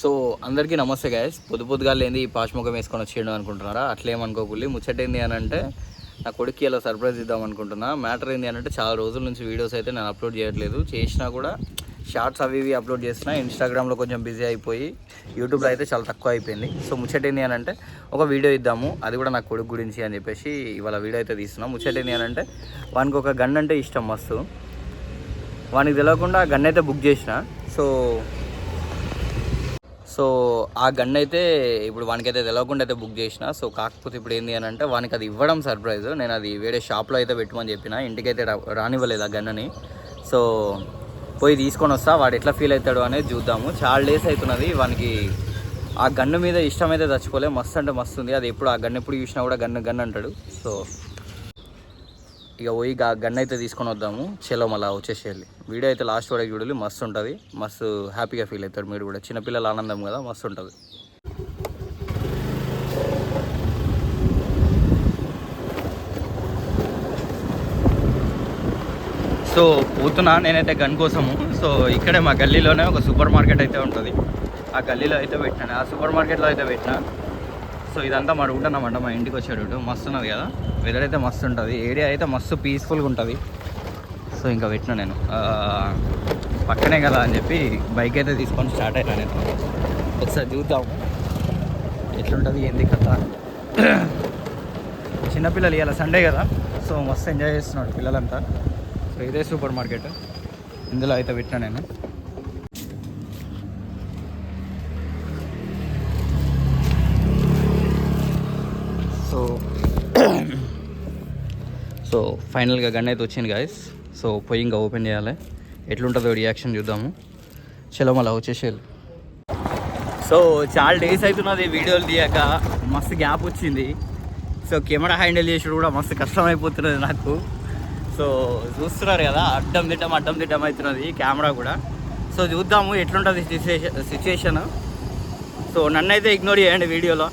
So అందరికీ నమస్తే guys పొద్దు పొద్దుగా లేని పాశముఖం వేసుకొని వచ్చేయడం అనుకుంటున్నారా? అట్లేమనుకోకూలి ముచ్చట ఏంది అని అంటే నా కొడుక్కి ఇలా సర్ప్రైజ్ ఇద్దాం అనుకుంటున్నా. మ్యాటర్ ఏంది అని అంటే చాలా రోజుల నుంచి వీడియోస్ అయితే నేను అప్లోడ్ చేయట్లేదు. చేసినా కూడా షార్ట్స్ అవి ఇవి అప్లోడ్ చేసినా ఇన్స్టాగ్రామ్లో కొంచెం బిజీ అయిపోయి యూట్యూబ్లో అయితే చాలా తక్కువ అయిపోయింది. సో ముచ్చట ఏంది అని అంటే ఒక వీడియో ఇద్దాము. అది కూడా నా కొడుకు గురించి అని చెప్పేసి ఇవాళ వీడియో అయితే తీస్తున్నాం. ముచ్చట ఏంది అని అంటే వానికి ఒక గన్ అంటే ఇష్టం మస్తు. వానికి తెలియకుండా గన్ అయితే బుక్ చేసిన. సో సో ఆ గన్ అయితే ఇప్పుడు వానికైతే తెలియకుండా అయితే బుక్ చేసిన. సో కాకపోతే ఇప్పుడు ఏంది అని అంటే వానికి అది ఇవ్వడం సర్ప్రైజ్. నేను అది వేరే షాప్లో అయితే పెట్టమని చెప్పిన. ఇంటికైతే రానివ్వలేదు ఆ గన్నని. సో పోయి తీసుకొని వస్తా. వాడు ఎట్లా ఫీల్ అవుతాడు అనేది చూద్దాము. చాలా డేస్ అవుతున్నది. వానికి ఆ గన్ను మీద ఇష్టం అయితే తెచ్చుకోలే మస్తు అంటే మస్తు ఉంది. అది ఎప్పుడు ఆ గన్ను ఎప్పుడు చూసినా కూడా గన్ను గన్ను అంటాడు. సో ఇక పోయి గన్ అయితే తీసుకొని వద్దాము. చలో మళ్ళీ వచ్చేసేయాలి. వీడియో అయితే లాస్ట్ వరకు చూడాలి. మస్తు ఉంటుంది. మస్తు హ్యాపీగా ఫీల్ అవుతారు మీరు కూడా. చిన్నపిల్లల ఆనందం కదా మస్తు ఉంటుంది. సో పోతున్నా. నేనైతే గన్ కోసము. సో ఇక్కడే మా గల్లీలోనే ఒక సూపర్ మార్కెట్ అయితే ఉంటుంది. ఆ గల్లీలో అయితే పెట్టినా. ఆ సూపర్ మార్కెట్లో అయితే పెట్టినా. సో ఇదంతా మా రూట్ అన్నమాట మా ఇంటికి వచ్చే రూట్. మస్తు ఉన్నది కదా? వెదర్ అయితే మస్తు ఉంటుంది. ఏరియా అయితే మస్తు పీస్ఫుల్గా ఉంటుంది. సో ఇంకా పెట్టిన నేను. పక్కనే కదా అని చెప్పి బైక్ అయితే తీసుకొని స్టార్ట్ అయినా నేను. ఒకసారి చూద్దాం ఎట్లుంటుంది ఏంది కథ? చిన్నపిల్లలు ఇవాళ సండే కదా? సో మస్తు ఎంజాయ్ చేస్తున్నాడు పిల్లలంతా. సో ఇదే సూపర్ మార్కెట్ ఇందులో అయితే పెట్టినా నేను సో సో ఫైనల్గా గన్ అయితే వచ్చింది గాయస్ సో పోయి ఇంకా ఓపెన్ చేయాలి. ఎట్లుంటుందో రియాక్షన్ చూద్దాము. చలో మళ్ళీ వచ్చేసేయాలి సో చాలా డేస్ అవుతున్నది వీడియోలు తీయక. మస్తు గ్యాప్ వచ్చింది. సో కెమెరా హ్యాండిల్ చేసేది కూడా మస్తు కష్టం అయిపోతున్నది నాకు. సో చూస్తున్నారు కదా అడ్డం తిట్టం అడ్డం తిట్టం అవుతున్నది కెమెరా కూడా. సో చూద్దాము ఎట్లుంటుంది సిచ్యువేషన్ సిచ్యువేషన్ సో నన్నైతే ఇగ్నోర్ చేయండి వీడియోలో.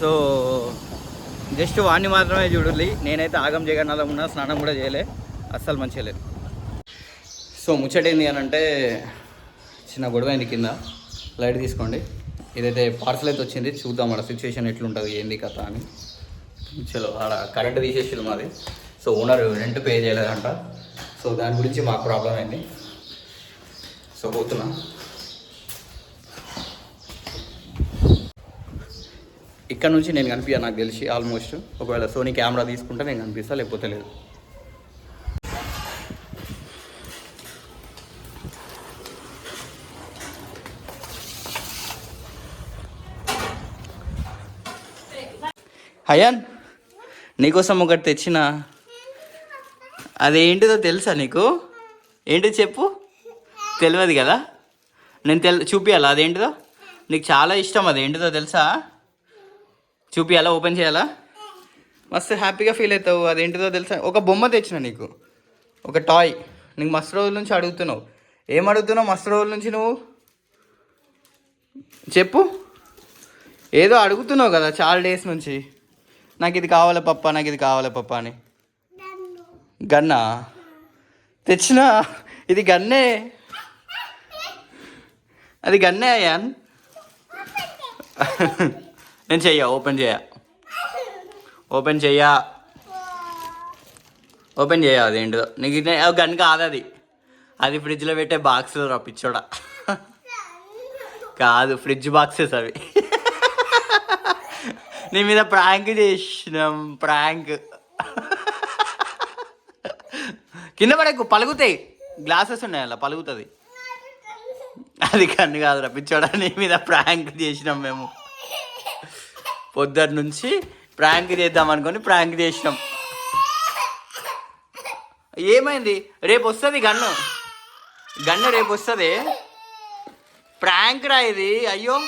సో జస్ట్ వాడిని మాత్రమే చూడాలి. నేనైతే ఆగం జగన్నాథం ఉన్నా స్నానం కూడా చేయలే. అస్సలు మంచిగా లేదు. సో ముచ్చటేంది అని అంటే చిన్న గొడవ అయింది కింద. లైట్ తీసుకోండి. ఇదైతే పార్సల్ అయితే వచ్చింది. చూద్దాం ఆడ సిచ్యువేషన్ ఎట్లుంటుంది ఏంది కథ అని. చలో ఆడ కరెంట్ తీసేసారు మాది. సో ఓనర్ రెంట్ పే చేయలేదంట. సో దాని గురించి మాకు ప్రాబ్లం అయింది. సో పోతున్నా. ఇక్కడ నుంచి నేను కనిపించా నాకు తెలిసి ఆల్మోస్ట్ ఒకవేళ సోనీ కెమెరా తీసుకుంటే నేను కనిపిస్తా లేకపోతే లేదు. హయాన్ నీకోసం ఒకటి తెచ్చిన. అదేంటిదో తెలుసా నీకు? ఏంటి చెప్పు. తెలియదు కదా. నేను తెల్ చూపియాలా అదేంటిదో? నీకు చాలా ఇష్టం అదేంటిదో తెలుసా? చూపియాలా ఓపెన్ చేయాలా? మస్తు హ్యాపీగా ఫీల్ అవుతావు. అదేంటిదో తెలుసా? ఒక బొమ్మ తెచ్చిన నీకు. ఒక టాయ్. నీకు మస్తు రోజుల నుంచి అడుగుతున్నావు. ఏం అడుగుతున్నావు? మస్తు రోజుల నుంచి నువ్వు? చెప్పు. ఏదో అడుగుతున్నావు కదా చాలా డేస్ నుంచి. నాకు ఇది కావాలి పప్ప? నాకు ఇది కావాలి పప్ప అని. గన్నా? తెచ్చినా? ఇది గన్నే? అది గన్నే అయ్యాన్ నేను చెయ్య ఓపెన్ చేయ. ఓపెన్ చెయ్య ఓపెన్ చేయ అదేంటిదో నీకు గన్ కాదు అది. అది ఫ్రిడ్జ్లో పెట్టే బాక్స్ రప్పించోడా కాదు ఫ్రిడ్జ్ బాక్సెస్ అవి. నీ మీద ప్రాంక్ చేసినాం ప్రాంక్ కింద పడకు పలుగుతాయి. గ్లాసెస్ ఉన్నాయి అలా పలుగుతుంది. అది కన్ను కాదు రప్పించోడా నీ మీద ప్రాంక్ చేసినాం మేము. పొద్దున్న నుంచి ప్రాంక్ చేద్దాం అనుకొని ప్రాంక్ చేసినాం. ఏమైంది? రేపు వస్తుంది గన్ను. గన్ను రేపు వస్తుంది. ప్రాంక్ రా ఇది. అయ్యో.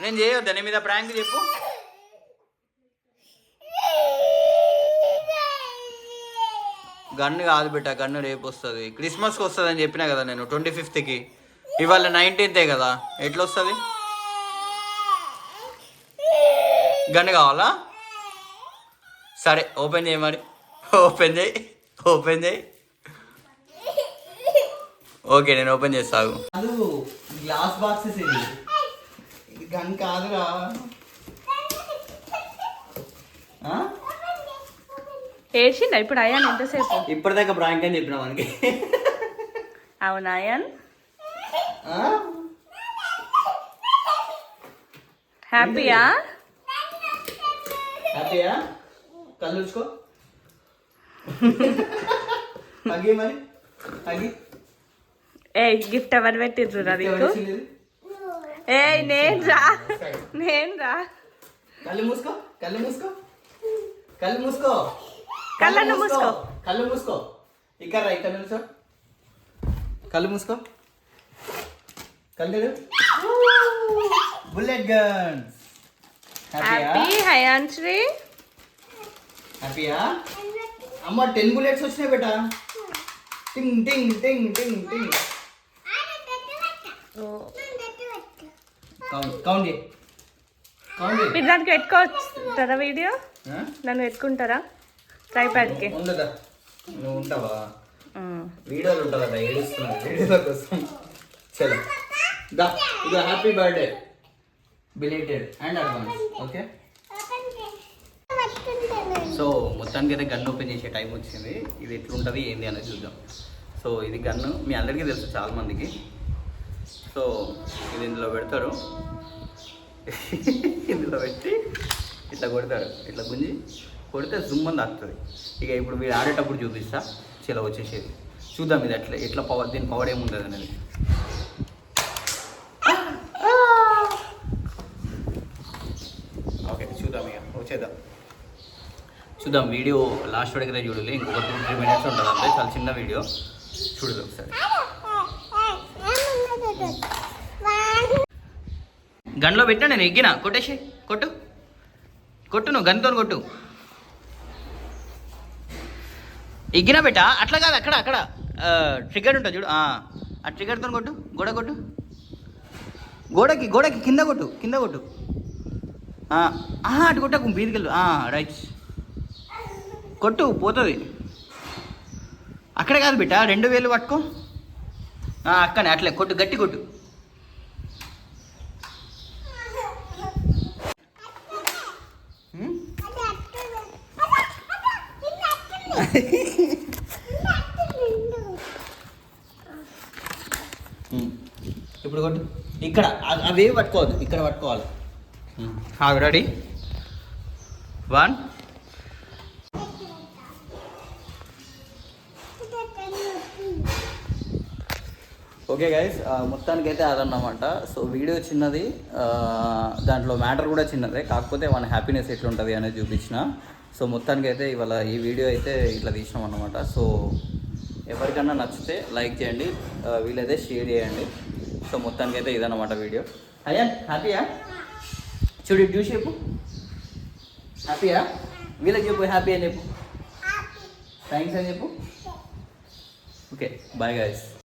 నేను చేయొద్దా? నీ మీద ప్రాంక్ చెప్పు. గన్ను కాదు బిడ్డ గన్ను రేపు వస్తుంది. క్రిస్మస్కి వస్తుంది అని చెప్పినా కదా నేను ట్వంటీ ఫిఫ్త్కి. ఇవాళ నైన్టీన్తే కదా? ఎట్లా వస్తుంది గన్ను కావాలా? సరే ఓపెన్ చేయి మరి. ఓపెన్ చేయి ఓపెన్ చేయి. ఓకే నేను ఓపెన్ చేస్తాను గ్లాస్ బాక్సెస్ ఇది. ఇది గన్ కాదురా? ఏడ్చిండా ఇప్పుడు అయాన్ ఎంతసేపు? ఇప్పటిదాకా ప్రాంక్ అని చెప్పిన మనకి అవునా అయాన్? ఆ? హ్యాపీయా హ్యాపీయా? కళ్ళు చూసుకో అగి మరి? అగి ఏ గిఫ్ట్ ఎవరు పెట్టిర్రు రా నీకు? ఏ నేను రా. నేను రా. కళ్ళు మూసుకో కళ్ళు మూసుకో. కళ్ళు మూసుకో. కళ్ళను మూసుకో. కళ్ళు మూసుకో. ఇక్కడ రా ఇక్కడ నిల్చో. కళ్ళు మూసుకో. కళ్ళు. Bullet guns. హ్యాపీ హయాన్శ్రీ హ్యాపీయా అమ్మ టెన్ బుల్లెట్స్ వచ్చినాయి బేటా. టింగ్ టింగ్ టింగ్ టింగ్ టింగ్. చేయి. మీరు దానికి పెట్టుకోవచ్చుతారా వీడియో? నన్ను పెట్టుకుంటారా? ట్రైప్యాడ్కి ఉండదా నువ్వు ఉంటావా? వీడియోలు ఉంటుందట ఏడుస్తున్నా వీడియోల కోసం. చలో. దా ఇది happy birthday belated and advance okay so మొత్తానికి అయితే గన్ ఓపెన్ చేసే టైం వచ్చింది. ఇది ఎట్లుంటుంది ఏంది అనేది చూద్దాం. సో ఇది గన్ను మీ అందరికీ తెలుసు చాలా మందికి. సో ఇది ఇందులో పెడతారు. ఇందులో పెట్టి ఇట్లా కొడతారు. ఇట్లా గుంజి కొడితే జుమ్ అని తాకుతుంది ఇక ఇప్పుడు మీరు ఆడేటప్పుడు చూపిస్తా. చిల వచ్చేసేది. చూద్దాం ఇది ఎట్లా ఎట్లా పవర్ దీని పవర్ ఏముంటుంది అనేది ఓకే చూద్దాం ఇక వచ్చేద్దాం చూద్దాం. వీడియో లాస్ట్ వరకు అయితే చూడాలి. ఇంకొక టూ త్రీ మినిట్స్ ఉంటుంది అంతే. చాలా చిన్న వీడియో. చూడదు ఒకసారి. గన్లో పెట్టినా నేను ఎగ్గిన? కొట్టేసి కొట్టు. కొట్టు నువ్వు గన్తో కొట్టు. ఎగ్గినా బెట్ట అట్లా కాదు అక్కడ అక్కడ. ట్రిగర్ ఉంటుంది చూడు. ఆ ట్రిగర్తో కొట్టు. గోడ కొట్టు. గోడకి గోడకి కింద కొట్టు. కింద కొట్టు. ఆహా, అటు కొట్టకు బీదికెళ్ళు. రైట్. కొట్టు పోతుంది. అక్కడే కాదు బిడ్డ రెండు వేలు పట్టుకో. అక్కనే అట్లే కొట్టు గట్టి కొట్టు. ఇప్పుడు కొట్టు. ఇక్కడ అ- అవేవి పట్టుకోవద్దు. ఇక్కడ పట్టుకోవాలి. రెడీ. వన్ ఓకే గైస్ మొత్తానికి అయితే అదన్నమాట. సో వీడియో చిన్నది దాంట్లో మ్యాటర్ కూడా చిన్నదే కాకపోతే మన హ్యాపీనెస్ ఎట్లుంటుంది అనేది చూపించిన. సో మొత్తానికి అయితే ఇవాళ ఈ వీడియో అయితే ఇట్లా తీసినాం అన్నమాట. సో ఎవరికన్నా నచ్చితే లైక్ చేయండి వీలైతే షేర్ చేయండి. సో మొత్తానికి అయితే ఇదన్నమాట వీడియో. అయ్యా హ్యాపీయా చూడు చూసి చెప్పు. హ్యాపీయా వీళ్ళకి చెప్పు హ్యాపీ అని చెప్పు. థ్యాంక్స్ అని చెప్పు. Okay bye guys